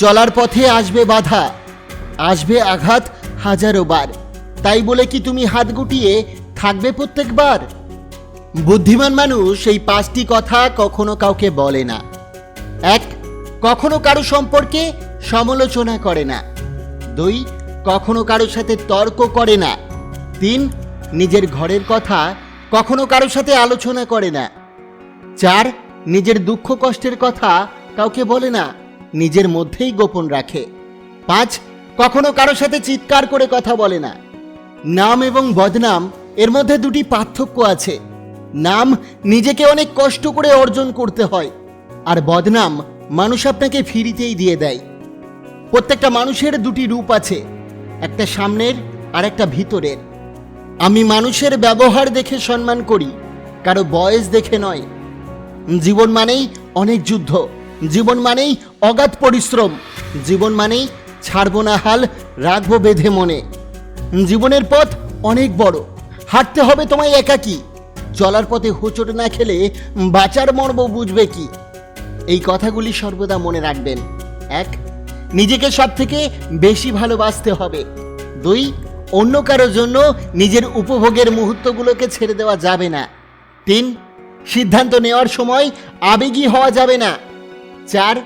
চলার পথে আসবে বাধা, আসবে আঘাত হাজারো বার। তাই বলে কি তুমি হাত গুটিয়ে থাকবে প্রত্যেকবার? বুদ্ধিমান মানুষ এই পাঁচটি কথা কখনো কাউকে বলে না। এক, কখনো কারও সম্পর্কে সমালোচনা করে না। দুই, কখনো কারোর সাথে তর্ক করে না। তিন, নিজের ঘরের কথা কখনো কারোর সাথে আলোচনা করে না। চার, নিজের দুঃখ কষ্টের কথা কাউকে বলে না। নিজের মধ্যেই গোপন রাখে। পাঁচ, কখনো কারোর সাথে চিৎকার করে কথা বলে না। নাম এবং বদনাম, এর মধ্যে দুটি পার্থক্য আছে। নাম, নিজেকে অনেক কষ্ট করে অর্জন করতে হয়। আর বদনাম, মানুষ আপনাকে ফিরিতেই দিয়ে দেয়। প্রত্যেকটা মানুষের দুটি রূপ আছে, একটা সামনের আর একটা ভিতরের। আমি মানুষের ব্যবহার দেখে সম্মান করি, কারও বয়স দেখে নয়। জীবন মানেই অনেক যুদ্ধ। জীবন মানেই অগাধ পরিশ্রম। জীবন মানেই ছাড়বো না হাল, রাখব বেঁধে মনে। জীবনের পথ অনেক বড়। হাঁটতে হবে তোমায় একাকি। চলার পথে হোঁচট না খেলে বাঁচার মর্ম বুঝবে কি? এই কথাগুলি সর্বদা মনে রাখবেন। এক, নিজেকে সব থেকে বেশি ভালোবাসতে হবে। দুই, অন্য কারোর জন্য নিজের উপভোগের মুহূর্তগুলোকে ছেড়ে দেওয়া যাবে না। তিন, সিদ্ধান্ত নেওয়ার সময় আবেগী হওয়া যাবে না। চার,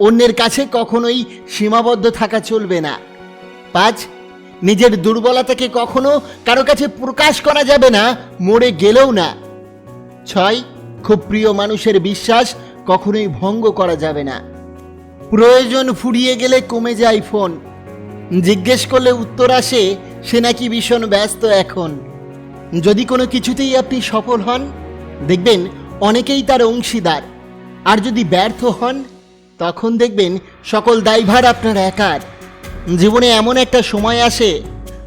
অন্যের কাছে কখনোই সীমাবদ্ধ থাকা চলবে না। পাঁচ, নিজের দুর্বলতাকে কখনো কারও কাছে প্রকাশ করা যাবে না, মরে গেলেও না। ছয়, খুব প্রিয় মানুষের বিশ্বাস কখনোই ভঙ্গ করা যাবে না। প্রয়োজন ফুরিয়ে গেলে কমে যায় ফোন। জিজ্ঞেস করলে উত্তর আসে, সে নাকি ভীষণ ব্যস্ত এখন। যদি কোনো কিছুতেই আপনি সফল হন, দেখবেন অনেকেই তার অংশীদার। আর যদি ব্যর্থ হন, তখন দেখবেন সকল দায়ভার আপনার একার। জীবনে এমন একটা সময় আসে,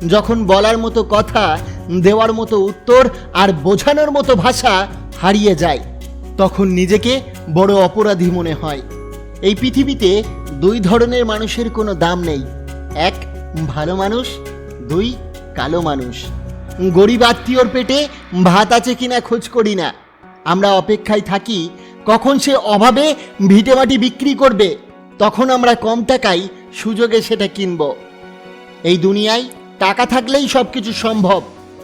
যখন বলার মতো কথা, দেওয়ার মতো উত্তর আর বোঝানোর মতো ভাষা হারিয়ে যায়। তখন নিজেকে বড় অপরাধী মনে হয়। এই পৃথিবীতে দুই ধরনের মানুষের কোনো দাম নেই। এক, ভালো মানুষ, দুই, কালো মানুষ। গরিব আত্মীয়র পেটে ভাত আছে কিনা খোঁজ করি না। আমরা অপেক্ষায় থাকি কখন সে অভাবে ভিটেমাটি বিক্রি করবে, তখন আমরা কম টাকায় সুযোগে সেটা কিনব। এই দুনিয়ায় টাকা থাকলেই সব কিছু সম্ভব,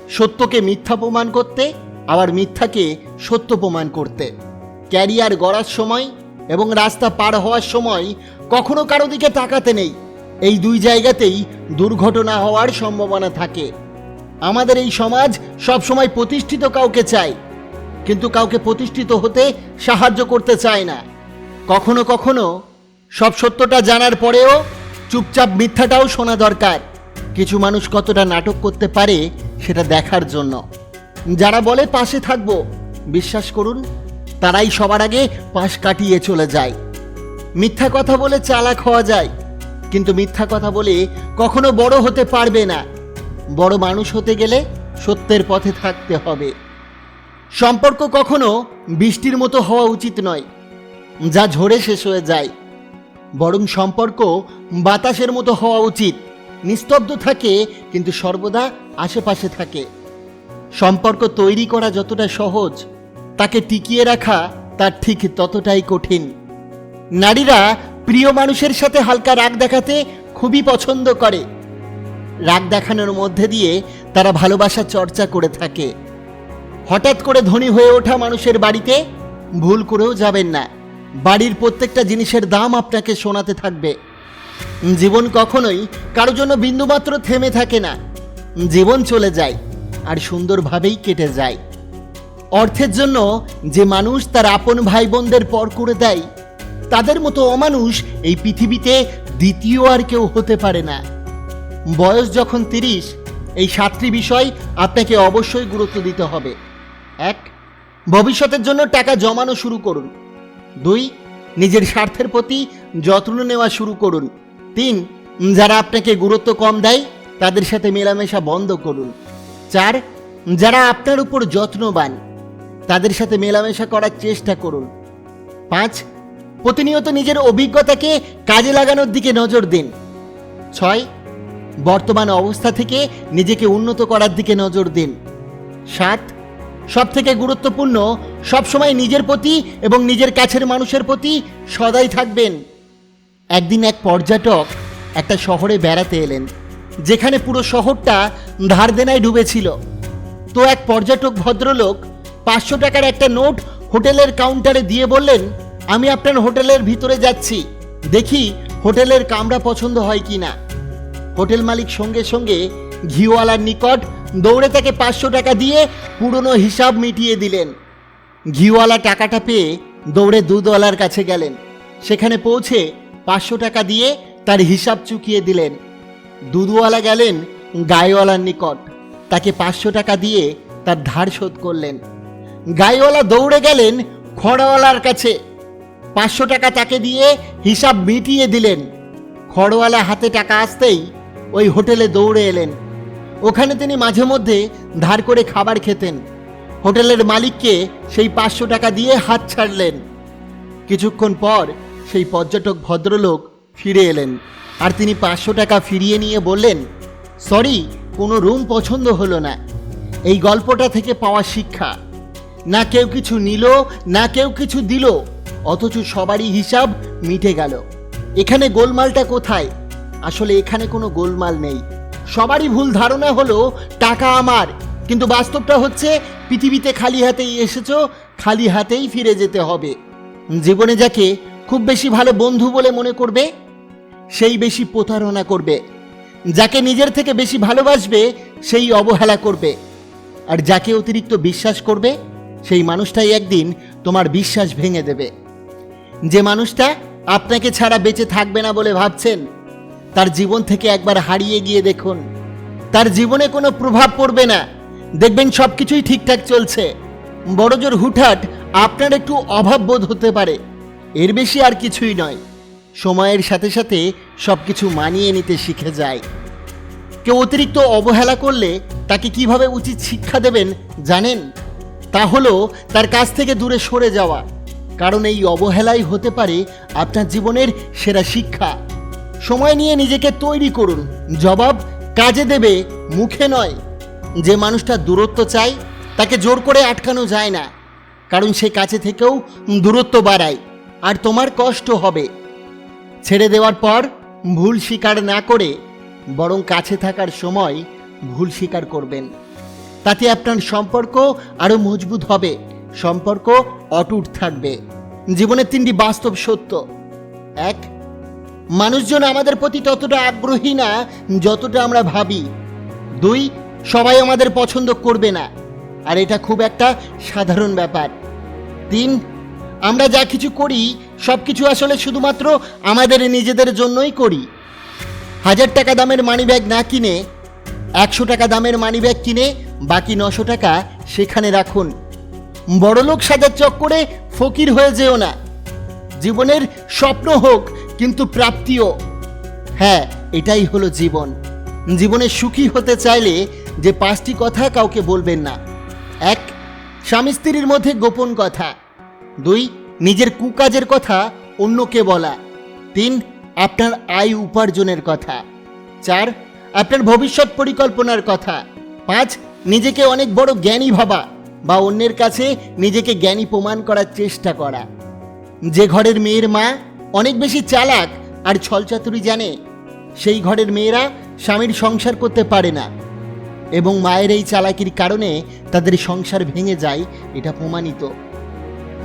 সত্যকে মিথ্যা প্রমাণ করতে, আবার মিথ্যাকে সত্য প্রমাণ করতে। ক্যারিয়ার গড়ার সময় এবং রাস্তা পার হওয়ার সময় কখনো কারও দিকে তাকাতে নেই। এই দুই জায়গাতেই দুর্ঘটনা হওয়ার সম্ভাবনা থাকে। আমাদের এই সমাজ সবসময় প্রতিষ্ঠিত কাউকে চায় কিন্তু কাউকে প্রতিষ্ঠিত হতে সাহায্য করতে চায় না। কখনো কখনো সব সত্যটা জানার পরেও চুপচাপ মিথ্যাটাও শোনা দরকার। কিছু মানুষ কতটা নাটক করতে পারে সেটা দেখার জন্য। যারা বলে পাশে থাকব, বিশ্বাস করুন, তারাই সবার আগে পাশ কাটিয়ে চলে যায়। মিথ্যা কথা বলে চালাক হওয়া যায়, কিন্তু মিথ্যা কথা বলে কখনো বড় হতে পারবে না। বড় মানুষ হতে গেলে সত্যের পথে থাকতে হবে। সম্পর্ক কখনো বৃষ্টির মতো হওয়া উচিত নয়, যা ঝরে শেষ হয়ে যায়। বরং সম্পর্ক বাতাসের মতো হওয়া উচিত। নিস্তব্ধ থাকে, কিন্তু সর্বদা আশেপাশে থাকে। সম্পর্ক তৈরি করা যতটা সহজ, তাকে টিকিয়ে রাখা তার ঠিক ততটাই কঠিন। নারীরা প্রিয় মানুষের সাথে হালকা রাগ দেখাতে খুবই পছন্দ করে। রাগ দেখানোর মধ্যে দিয়ে তারা ভালোবাসা চর্চা করে থাকে। হঠাৎ করে ধনী হয়ে ওঠা মানুষের বাড়িতে ভুল করেও যাবেন না। বাড়ির প্রত্যেকটা জিনিসের দাম আপনাকে শোনাতে থাকবে। জীবন কখনোই কারও জন্য বিন্দুমাত্র থেমে থাকে না। জীবন চলে যায় আর সুন্দরভাবেই কেটে যায়। অর্থের জন্য যে মানুষ তার আপন ভাই বোনদের পর করে দেয়, তাদের মতো অমানুষ এই পৃথিবীতে দ্বিতীয় আর কেউ হতে পারে না। বয়স যখন তিরিশ, এই সাতটি বিষয় আপনাকে অবশ্যই গুরুত্ব দিতে হবে। এক, ভবিষ্যতের জন্য টাকা জমানো শুরু করুন। দুই, নিজের স্বার্থের প্রতি যত্ন নেওয়া শুরু করুন। তিন, যারা আপনাকে গুরুত্ব কম দেয়, তাদের সাথে মেলামেশা বন্ধ করুন। চার, যারা আপনার উপর যত্নবান, তাদের সাথে মেলামেশা করার চেষ্টা করুন। পাঁচ, প্রতিনিয়ত নিজের অভিজ্ঞতাকে কাজে লাগানোর দিকে নজর দিন। ছয়, বর্তমান অবস্থা থেকে নিজেকে উন্নত করার দিকে নজর দিন। সাত সব থেকে গুরুত্বপূর্ণ, সবসময় নিজের প্রতি এবং নিজের কাছের মানুষের প্রতি সদাই থাকবেন। একদিন এক পর্যটক একটা শহরে বেড়াতে এলেন, যেখানে পুরো শহরটা ধার দেনায় ডুবেছিল। তো এক পর্যটক ভদ্রলোক পাঁচশো টাকার একটা নোট হোটেলের কাউন্টারে দিয়ে বললেন, আমি আপনার হোটেলের ভিতরে যাচ্ছি, দেখি হোটেলের কামরা পছন্দ হয় কি না হোটেল মালিক সঙ্গে সঙ্গে ঘিওয়ালার নিকট দৌড়ে তাকে পাঁচশো টাকা দিয়ে পুরনো হিসাব মিটিয়ে দিলেন। ঘিওয়ালা টাকাটা পেয়ে দৌড়ে দুধওয়ালার কাছে গেলেন। সেখানে পৌঁছে পাঁচশো টাকা দিয়ে তার হিসাব চুকিয়ে দিলেন। দুধওয়ালা গেলেন গায়েওয়ালার নিকট। তাকে পাঁচশো টাকা দিয়ে তার ধার শোধ করলেন। গায়েওয়ালা দৌড়ে গেলেন খড়াওয়ালার কাছে। পাঁচশো টাকা তাকে দিয়ে হিসাব মিটিয়ে দিলেন। খড়ওয়ালা হাতে টাকা আসতেই ওই হোটেলে দৌড়ে এলেন। ওখানে তিনি মাঝে মধ্যে ধার করে খাবার খেতেন। হোটেলের মালিককে সেই পাঁচশো টাকা দিয়ে হাত ছাড়লেন। কিছুক্ষণ পর সেই পর্যটক ভদ্রলোক ফিরে এলেন আর তিনি পাঁচশো টাকা ফিরিয়ে নিয়ে বললেন, সরি, কোনো রুম পছন্দ হলো না। এই গল্পটা থেকে পাওয়া শিক্ষা। না কেউ কিছু নিল, না কেউ কিছু দিল, অথচ সবারই হিসাব মিটে গেল। এখানে গোলমালটা কোথায়? আসলে এখানে কোনো গোলমাল নেই। সবারই ভুল ধারণা হলো টাকা আমার। কিন্তু বাস্তবটা হচ্ছে, পৃথিবীতে খালি হাতেই এসেছ, খালি হাতেই ফিরে যেতে হবে। জীবনে যাকে খুব বেশি ভালো বন্ধু বলে মনে করবে, সেই বেশি প্রতারণা করবে। যাকে নিজের থেকে বেশি ভালোবাসবে, সেই অবহেলা করবে। আর যাকে অতিরিক্ত বিশ্বাস করবে, সেই মানুষটাই একদিন তোমার বিশ্বাস ভেঙে দেবে। যে মানুষটা আপনাকে ছাড়া বেঁচে থাকবে না বলে ভাবছেন তার জীবন থেকে একবার হারিয়ে গিয়ে দেখুন। তার জীবনে কোনো প্রভাব পড়বে না। দেখবেন সব কিছুই ঠিকঠাক চলছে। বড় জোর হুটহাট আপনার একটু অভাব বোধ হতে পারে। এর বেশি আর কিছুই নয়। সময়ের সাথে সাথে সব কিছু মানিয়ে নিতে শিখে যায়। কেউ অতিরিক্ত অবহেলা করলে তাকে কীভাবে উচিত শিক্ষা দেবেন জানেন? তা হলো তার কাছ থেকে দূরে সরে যাওয়া। কারণ এই অবহেলাই হতে পারে আপনার জীবনের সেরা শিক্ষা। সময় নিয়ে নিজেকে তৈরি করুন। জবাব কাজে দেবে, মুখে নয়। যে মানুষটা দূরত্ব চায়, তাকে জোর করে আটকানো যায় না। কারণ সে কাছে থেকেও দূরত্ব বাড়ায়, আর তোমার কষ্ট হবে। ছেড়ে দেওয়ার পর ভুল স্বীকার না করে বরং কাছে থাকার সময় ভুল স্বীকার করবেন। তাতে আপনার সম্পর্ক আরও মজবুত হবে, সম্পর্ক অটুট থাকবে। জীবনের তিনটি বাস্তব সত্য। এক মানুষজন আমাদের প্রতি ততটা আগ্রহী না যতটা আমরা ভাবি। দুই, সবাই আমাদের পছন্দ করবে না। আর এটা খুব একটা সাধারণ ব্যাপার। তিন, আমরা যা কিছু করি সব কিছু আসলে শুধুমাত্র আমাদের নিজেদের জন্যই করি। হাজার টাকা দামের মানিব্যাগ না কিনে, একশো টাকা দামের মানিব্যাগ কিনে, বাকি নশো টাকা সেখানে রাখুন। বড়লোক সাজার চক্করে ফকির হয়ে যেও না। জীবনের স্বপ্ন হোক কিন্তু প্রাপ্তিও। হ্যাঁ এটাই হলো জীবন। জীবনে সুখী হতে চাইলে যে পাঁচটি কথা কাউকে বলবেন না। এক, স্বামী স্ত্রীর মধ্যে গোপন কথা। দুই, নিজের কুকাজের কথা অন্যকে বলা। তিন, আপনার আয় উপার্জনের কথা। চার, আপনার ভবিষ্যৎ পরিকল্পনার কথা। পাঁচ, নিজেকে অনেক বড় জ্ঞানী ভাবা বা অন্যের কাছে নিজেকে জ্ঞানী প্রমাণ করার চেষ্টা করা। যে ঘরের মেয়ের মা অনেক বেশি চালাক আর ছলচাতুরি জানে। সেই ঘরের মেয়েরা স্বামীর সংসার করতে পারে না এবং মায়ের এই চালাকির কারণে তাদের সংসার ভেঙে যায়, এটা প্রমাণিত।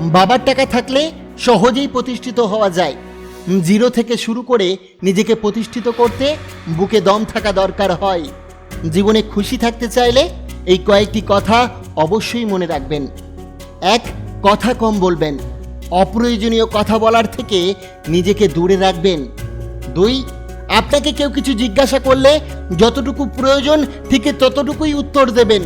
বাবার টাকা থাকলে সহজেই প্রতিষ্ঠিত হওয়া যায়। জিরো থেকে শুরু করে নিজেকে প্রতিষ্ঠিত করতে বুকে দম থাকা দরকার হয়। জীবনে খুশি থাকতে চাইলে এই কয়েকটি কথা অবশ্যই মনে রাখবেন। এক, কথা কম বলবেন। অপ্রয়োজনীয় কথা বলার থেকে নিজেকে দূরে রাখবেন। দুই, আপনাকে কেউ কিছু জিজ্ঞাসা করলে যতটুকু প্রয়োজন ঠিক ততটুকুই উত্তর দেবেন।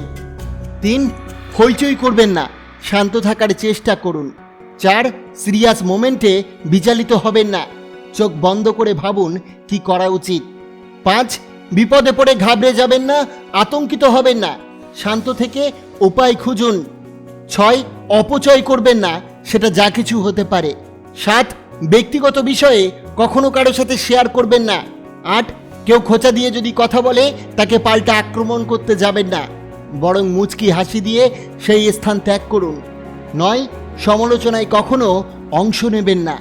তিন, হইচই করবেন না, শান্ত থাকার চেষ্টা করুন। চার, সিরিয়াস মোমেন্টে বিচলিত হবেন না, চোখ বন্ধ করে ভাবুন কি করা উচিত। পাঁচ, বিপদে পড়ে ঘাবড়ে যাবেন না, আতঙ্কিত হবেন না, শান্ত থেকে উপায় খুঁজুন। ছয়, অপচয় করবেন না সেটা যা কিছু হতে পারে। সাত, ব্যক্তিগত বিষয়ে কখনো কারোর সাথে শেয়ার করবেন না। আট, কেউ খোঁচা দিয়ে যদি কথা বলে, তাকে পাল্টা আক্রমণ করতে যাবেন না। বরং মুচকি হাসি দিয়ে সেই স্থান ত্যাগ করুন। নয়, সমালোচনায় কখনো অংশ নেবেন না।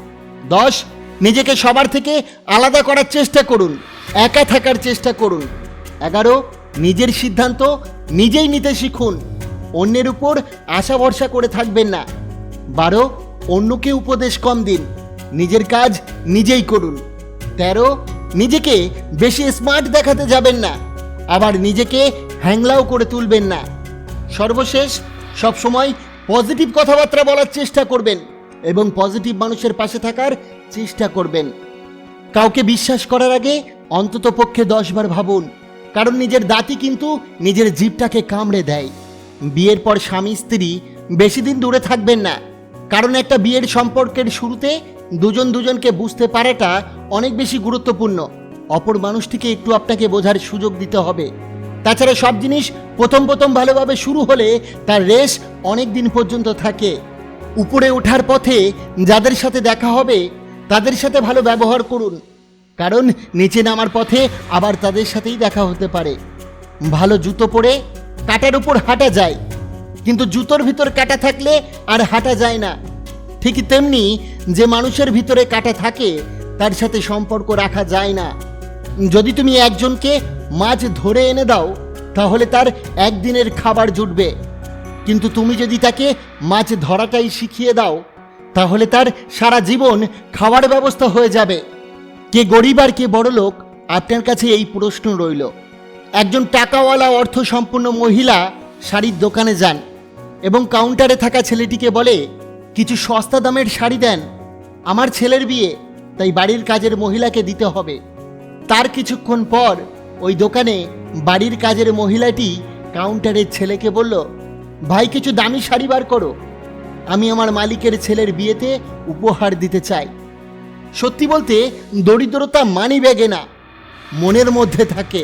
দশ, নিজেকে সবার থেকে আলাদা করার চেষ্টা করুন। একা থাকার চেষ্টা করুন। এগারো, নিজের সিদ্ধান্ত নিজেই নিতে শিখুন। অন্যের উপর আশা ভরসা করে থাকবেন না। বারো, অন্যকে উপদেশ কম দিন। নিজের কাজ নিজেই করুন। তেরো, নিজেকে বেশি স্মার্ট দেখাতে যাবেন না। আবার নিজেকে হ্যাংলাও করে তুলবেন না। সর্বশেষ, সবসময় পজিটিভ কথাবার্তা বলার চেষ্টা করবেন এবং পজিটিভ মানুষের পাশে থাকার চেষ্টা করবেন। কাউকে বিশ্বাস করার আগে অন্তত পক্ষে দশবার ভাবুন। কারণ নিজের দাঁতই কিন্তু নিজের জীবটাকে কামড়ে দেয়। বিয়ের পর স্বামী, স্ত্রী বেশি দিন দূরে থাকবেন না। কারণ একটা বিয়ের সম্পর্কের শুরুতে দুজন দুজনকে বুঝতে পারাটা অনেক বেশি গুরুত্বপূর্ণ। অপর মানুষটিকে একটু আপনাকে বোঝার সুযোগ দিতে হবে। তাছাড়া সব জিনিস প্রথম প্রথম ভালোভাবে শুরু হলে তার রেশ অনেক দিন পর্যন্ত থাকে। উপরে ওঠার পথে যাদের সাথে দেখা হবে, তাদের সাথে ভালো ব্যবহার করুন। কারণ নিচে নামার পথে আবার তাদের সাথেই দেখা হতে পারে। ভালো জুতো পরে কাটার উপর হাঁটা যায়। কিন্তু জুতোর ভিতর কাটা থাকলে আর হাঁটা যায় না। ঠিক তেমনি যে মানুষের ভিতরে কাটা থাকে, তার সাথে সম্পর্ক রাখা যায় না। যদি তুমি একজনকে মাছ ধরে এনে দাও, তাহলে তার একদিনের খাবার জুটবে। কিন্তু তুমি যদি তাকে মাছ ধরাটাই শিখিয়ে দাও, তাহলে তার সারা জীবন খাবার ব্যবস্থা হয়ে যাবে। কে গরিব আর কে বড় লোক, আপনার কাছে এই প্রশ্ন রইল। একজন টাকাওয়ালা অর্থ সম্পন্ন মহিলা শাড়ির দোকানে যান। এবং কাউন্টারে থাকা ছেলেটিকে বলে, কিছু সস্তা দামের শাড়ি দেন। আমার ছেলের বিয়ে, তাই বাড়ির কাজের মহিলাকে দিতে হবে। তার কিছুক্ষণ পর ওই দোকানে বাড়ির কাজের মহিলাটি কাউন্টারের ছেলেকে বলল, ভাই, কিছু দামি শাড়ি বার করো। আমি আমার মালিকের ছেলের বিয়েতে উপহার দিতে চাই। সত্যি বলতে, দরিদ্রতা মানি ব্যাগে না, মনের মধ্যে থাকে।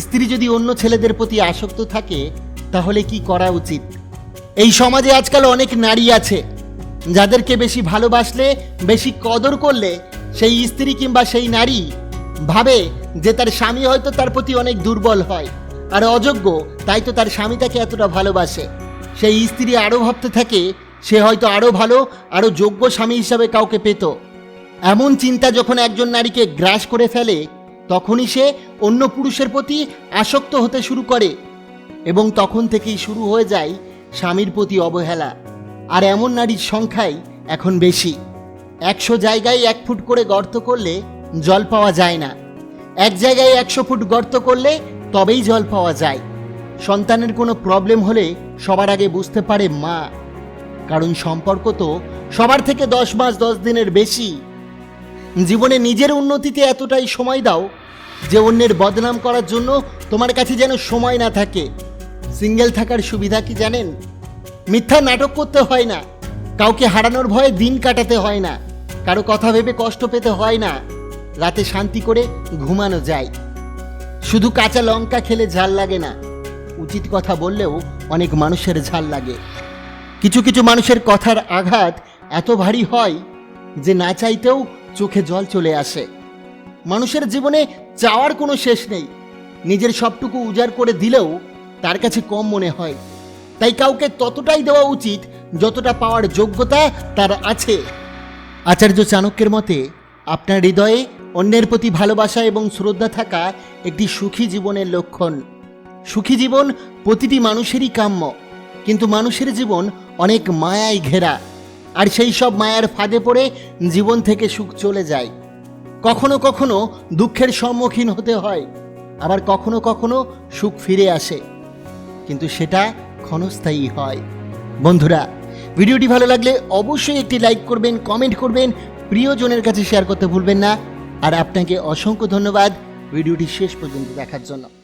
স্ত্রী যদি অন্য ছেলেদের প্রতি আসক্ত থাকে, তাহলে কি করা উচিত? এই সমাজে আজকাল অনেক নারী আছে, যাদেরকে বেশি ভালোবাসলে, বেশি কদর করলে সেই স্ত্রী কিংবা সেই নারী ভাবে যে তার স্বামী হয়তো তার প্রতি অনেক দুর্বল হয় আর অযোগ্য, তাই তো তার স্বামী তাকে এতটা ভালোবাসে। সেই স্ত্রী আরও ভাবতে থাকে, সে হয়তো আরও ভালো, আরও যোগ্য স্বামী হিসাবে কাউকে পেত। এমন চিন্তা যখন একজন নারীকে গ্রাস করে ফেলে, তখনই সে অন্য পুরুষের প্রতি আসক্ত হতে শুরু করে এবং তখন থেকেই শুরু হয়ে যায় স্বামীর প্রতি অবহেলা। আর এমন নারীর সংখ্যাই এখন বেশি। একশো জায়গায় এক ফুট করে গর্ত করলে জল পাওয়া যায় না। এক জায়গায় একশো ফুট গর্ত করলে তবেই জল পাওয়া যায়। সন্তানের কোনো প্রবলেম হলে সবার আগে বুঝতে পারে মা। কারণ সম্পর্ক তো সবার থেকে দশ মাস দশ দিনের বেশি। জীবনে নিজের উন্নতিতে এতটাই সময় দাও যে অন্যের বদনাম করার জন্য তোমার কাছে যেন সময় না থাকে। সিঙ্গেল থাকার সুবিধা কি জানেন? মিথ্যা নাটক করতে হয় না। কাউকে হারানোর ভয়ে দিন কাটাতে হয় না। কারও কথা ভেবে কষ্ট পেতে হয় না। রাতে শান্তি করে ঘুমানো যায়। শুধু কাঁচা লঙ্কা খেলে ঝাল লাগে না। উচিত কথা বললেও অনেক মানুষের ঝাল লাগে। কিছু কিছু মানুষের কথার আঘাত এত ভারী হয় যে না চাইতেও চোখে জল চলে আসে। মানুষের জীবনে চাওয়ার কোনো শেষ নেই। নিজের সবটুকু উজাড় করে দিলেও তার কাছে কম মনে হয়। তাই কাউকে ততটাই দেওয়া উচিত যতটা পাওয়ার যোগ্যতা তার আছে। আচার্য চাণক্যের মতে, আপনার হৃদয়ে অন্যের প্রতি ভালোবাসা এবং শ্রদ্ধা থাকা একটি সুখী জীবনের লক্ষণ। সুখী জীবন প্রতিটি মানুষেরই কাম্য, কিন্তু মানুষের জীবন অনেক মায়ায় ঘেরা, আর সেই সব মায়ার ফাঁদে পড়ে জীবন থেকে সুখ চলে যায়। কখনো কখনো দুঃখের সম্মুখীন হতে হয়, আবার কখনো কখনো সুখ ফিরে আসে। কিন্তু সেটা ক্ষণস্থায়ী হয়। বন্ধুরা, ভিডিওটি ভালো লাগলে অবশ্যই একটি লাইক করবেন, কমেন্ট করবেন, প্রিয়জনের কাছে শেয়ার করতে ভুলবেন না। আর আপনাকে অসংখ্য ধন্যবাদ ভিডিওটি শেষ পর্যন্ত দেখার জন্য।